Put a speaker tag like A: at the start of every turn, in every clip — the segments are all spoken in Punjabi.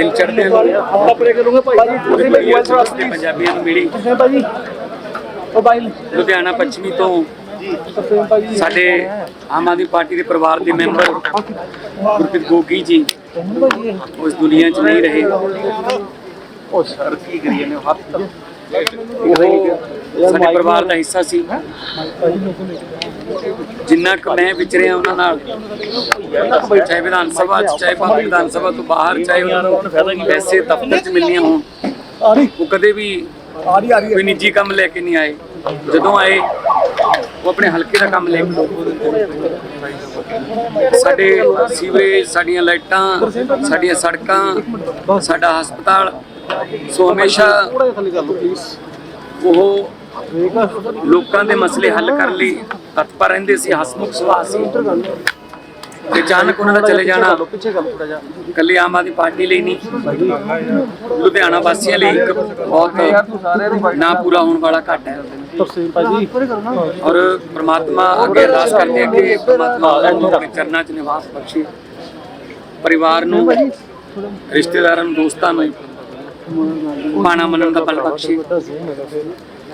A: ਦਿਨ ਚੜ੍ਹਦੇ ਨੂੰ
B: ਹੱਥ ਪਰੇ ਕਰੂੰਗਾ ਭਾਈ। ਤੁਸੀਂ
A: ਮੀਡੀਆ
B: ਕੋਲ
A: ਚ ਪੰਜਾਬੀਆਂ ਨੂੰ ਮਿਲੀ
B: ਭਾਜੀ ਉਹ ਬਾਈ
A: ਲੁਧਿਆਣਾ ਪੱਛਮੀ ਤੋਂ ਸਾਡੇ ਆਮ ਆਦਮੀ ਪਾਰਟੀ ਦੇ ਪਰਿਵਾਰ ਦੇ ਮੈਂਬਰ ਗੁਰਪ੍ਰੀਤ ਗੋਗੀ ਜੀ ਉਸ ਦੁਨੀਆ 'ਚ ਨਹੀਂ ਰਹੇ।
B: ਉਹ ਸਰ ਕੀ ਕਰੀਏ ਨੇ ਹੱਥ
A: ਉਹ ਸਾਡੇ ਪਰਿਵਾਰ ਦਾ ਹਿੱਸਾ ਸੀ। ਜਿੰਨਾ ਕੁ ਮੈਂ ਵਿਚਰਿਆ ਉਹਨਾਂ ਨਾਲ ਚਾਹੇ ਵਿਧਾਨ ਸਭਾ 'ਚ, ਚਾਹੇ ਬਾਹਰ ਵਿਧਾਨ ਸਭਾ ਤੋਂ ਬਾਹਰ, ਚਾਹੇ ਉਹਨਾਂ ਨੂੰ ਪੈਸੇ ਦਫ਼ਤਰ 'ਚ ਮਿਲਣੀਆਂ ਹੋਣ, ਉਹ ਕਦੇ ਵੀ ਕੋਈ ਨਿੱਜੀ ਕੰਮ ਲੈ ਕੇ ਨਹੀਂ ਆਏ। ਜਦੋਂ ਆਏ, ਉਹ ਆਪਣੇ ਹਲਕੇ ਦਾ ਕੰਮ ਲੈ ਕੇ ਸਾਡੇ ਸੀਵਰੇਜ, ਸਾਡੀਆਂ ਲਾਈਟਾਂ, ਸਾਡੀਆਂ ਸੜਕਾਂ, ਸਾਡਾ ਹਸਪਤਾਲ, ਸੋ ਹਮੇਸ਼ਾ ਉਹ ਲੋਕਾਂ ਦੇ ਮਸਲੇ ਹੱਲ ਕਰਨ ਲਈ ਤਤਪਰ ਰਹਿੰਦੇ ਸੀ, ਹਸਮੁਖ ਸੁਭਾਅ ਸੀ। ਤੇ ਅਚਾਨਕ ਉਹਨਾਂ ਦਾ ਚਲੇ ਜਾਣਾ।
B: ਪਿੱਛੇ
A: ਆਮ ਆਦਮੀ ਪਾਰਟੀ ਲਈ ਨਹੀਂ। ਲੁਧਿਆਣਾ ਵਾਸੀਆਂ ਲਈ ਇੱਕ ਬਹੁਤ ਨਾ ਪੂਰਾ ਹੋਣ ਵਾਲਾ ਘਾਟਾ ਹੈ। ਔਰ ਪ੍ਰਮਾਤਮਾ ਅੱਗੇ ਅਰਦਾਸ ਕਰਦੇ ਹਾਂ ਕਿ ਪ੍ਰਮਾਤਮਾ ਆਪਣੇ ਚਰਨਾਂ 'ਚ ਨਿਵਾਸ ਬਖਸ਼ੇ। ਪਰਿਵਾਰ ਨੂੰ, ਰਿਸ਼ਤੇਦਾਰਾਂ ਨੂੰ, ਦੋਸਤਾਂ ਨੂੰ ਪਾਣਾ ਮੰਨਣ ਦਾ ਬਲ ਬਖਸ਼ੇ।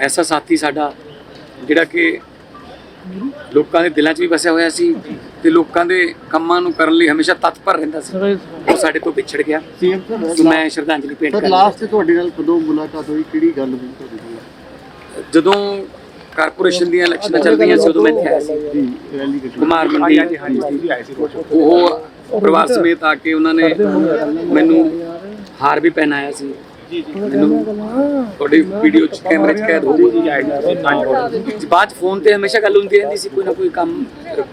A: ਐਸਾ ਸਾਥੀ ਸਾਡਾ ਜਿਹੜਾ ਕਿ ਲੋਕਾਂ ਦੇ ਦਿਲਾਂ 'ਚ ਵੀ ਵਸਿਆ ਹੋਇਆ ਸੀ ਤੇ ਲੋਕਾਂ ਦੇ ਕੰਮਾਂ ਨੂੰ ਕਰਨ ਲਈ ਹਮੇਸ਼ਾ ਤਤਪਰ ਰਹਿੰਦਾ ਸੀ। ਉਹ ਸਾਡੇ ਤੋਂ ਵਿਛੜ ਗਿਆ। ਮੈਂ ਸ਼ਰਧਾਂਜਲੀ ਭੇਂਟ ਕਰਦਾ
C: ਲਾਸਟ ਤੇ ਤੁਹਾਡੇ ਨਾਲ ਕਦੋਂ ਮੁਲਾਕਾਤ ਹੋਈ? ਕਿਹੜੀ ਗੱਲ ਹੋਈ ਤੁਹਾਡੀ?
A: ਜਦੋਂ ਕਾਰਪੋਰੇਸ਼ਨ ਦੀਆਂ ਇਲੈਕਸ਼ਨਾਂ ਚੱਲਦੀਆਂ ਸੀ ਉਦੋਂ ਮੈਂ ਇੱਥੇ ਆਇਆ ਸੀ। ਕੁਮਾਰ ਮੰਡੀ। ਉਹ ਪਰਿਵਾਰ ਸਮੇਤ ਆ ਕੇ ਉਹਨਾਂ ਨੇ ਮੈਨੂੰ ਹਾਰ ਵੀ ਪਹਿਨਾਇਆ ਸੀ। ਜੀ ਜੀ। ਤੁਹਾਡੀ ਵੀਡੀਓ ਚ ਕੈਮਰੇ ਚ ਕੈਦ ਹੋ ਗਈ। ਜੀ ਬਾਅਦ 'ਚ ਫੋਨ ਤੇ ਹਮੇਸ਼ਾ ਗੱਲ ਹੁੰਦੀ ਰਹਿੰਦੀ ਸੀ, ਕੋਈ ਨਾ ਕੋਈ ਕੰਮ,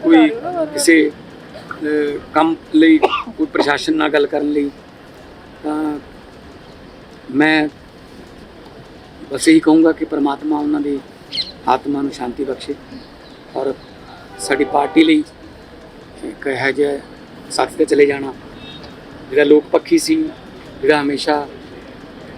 A: ਕੋਈ ਕਿਸੇ ਕੰਮ ਲਈ, ਕੋਈ ਪ੍ਰਸ਼ਾਸਨ ਨਾਲ ਗੱਲ ਕਰਨ ਲਈ। ਤਾਂ ਮੈਂ ਬਸ ਇਹੀ ਕਹੂੰਗਾ ਕਿ ਪ੍ਰਮਾਤਮਾ ਉਹਨਾਂ ਦੀ ਆਤਮਾ ਨੂੰ ਸ਼ਾਂਤੀ ਬਖਸ਼ੇ ਔਰ ਸਾਡੀ ਪਾਰਟੀ ਲਈ ਇੱਕ ਇਹੋ ਜਿਹਾ ਸਾਥ ਤੇ ਚਲੇ ਜਾਣਾ। ਜਿਹੜਾ ਲੋਕ ਪੱਖੀ ਸੀ, ਜਿਹੜਾ ਹਮੇਸ਼ਾ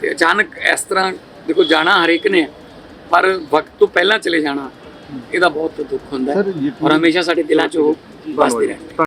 A: ਤੇ ਅਚਾਨਕ ਇਸ ਤਰ੍ਹਾਂ ਦੇਖੋ ਜਾਣਾ ਹਰੇਕ ਨੇ ਪਰ ਵਕਤ ਤੋਂ ਪਹਿਲਾਂ ਚਲੇ ਜਾਣਾ ਇਹਦਾ ਬਹੁਤ ਦੁੱਖ ਹੁੰਦਾ ਔਰ ਹਮੇਸ਼ਾ ਸਾਡੇ ਦਿਲਾਂ 'ਚ ਉਹ ਵਸਦੇ ਰਹਿੰਦੇ